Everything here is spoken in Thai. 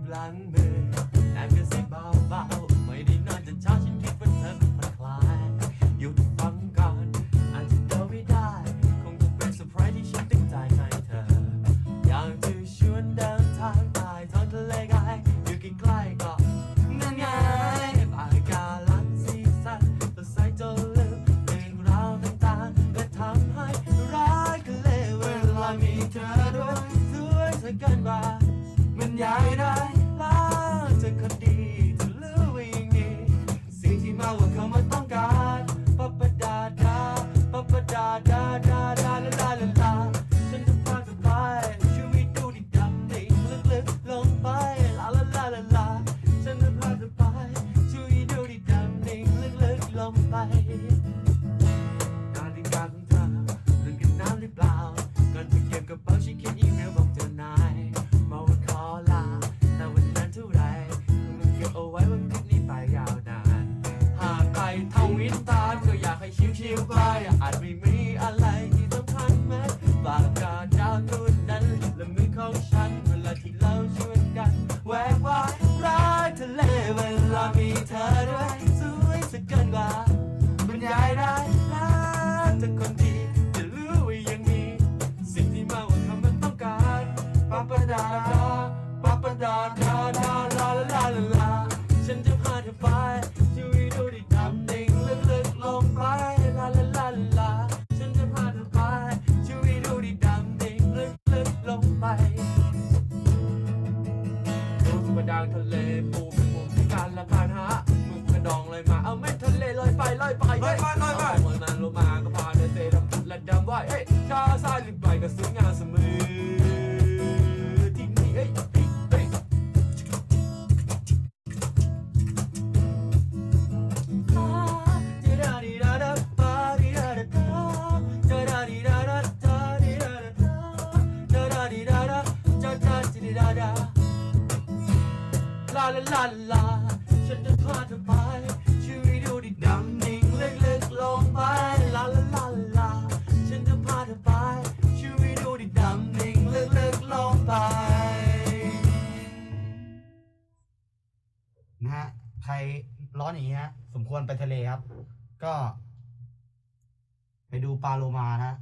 บหลังมือแต่ก็สิเบาเบาไม่ได้นอนจนเช้าฉันคิดว่าเธอมันนคลายหยุดฟังก่อนอาจจะเดาไม่ได้ คงจะเป็นเซอร์ไพรส์ที่ฉันตั้งใจให้เธอ อยากจะชวนเดินทางใต้ท้องทะเลไกลอยู่ใกล้ๆก็นั่นไงอากาลังสีสันสดใสจนลืมเรื่องราวต่างๆและทำให้รักเลยเวลามีเธอด้วยสวยซะเกินกว่า mình dài ไปนาฬิกาของเธอเรื่องกันน้ำหรือเปล่าก่อนไปเก็บกระเป๋าฉันเขียนอีเมลบอกเธอนายมาว่าขอลาแต่วันนั้นเท่าไหรคงต้องเก็บเอาไว้วันพรุ่งนี้ไปยาวนานหากใครทวิตตามก็อยากให้ชิวๆไปอาจไม่มีอะไรที่สำคัญแม้ปากกาดาวตัวนั้นและมือของฉันเวลาที่เราชวนกันแหวกว่ายรักทะเลเวลามีเธอด้วยสวยสักเกินกว่า ได้นะเธอคนดีจะรู้ว่ายังมี สิ่งที่มากกว่าคำมันต้องการปาปะดาดาปาปะดาดาดาลาลาลาลาฉันจะพาเธอไปชีวิตดูดิดำดิ่งลึกๆลงไปลาลาลาลาฉันจะพาเธอไปชีวิตดูดิดำดิ่งลึกๆลงไปดูสุดางทะเลปู ไม่ทะเลลอยไปลอยไปลอยไปลอยไปเมื่อนานลงมาก็พาเดินเซดำและดำว่ายเอ้ยชาซ้ายหรือไปก็สวยงามเสมอที่นี่เอ้ยเอ้ยเอ้ยอ่าดิดา ใครร้อนอย่างนี้ฮะสมควรไปทะเลครับ ก็ ไปดูปลาโลมานะฮะ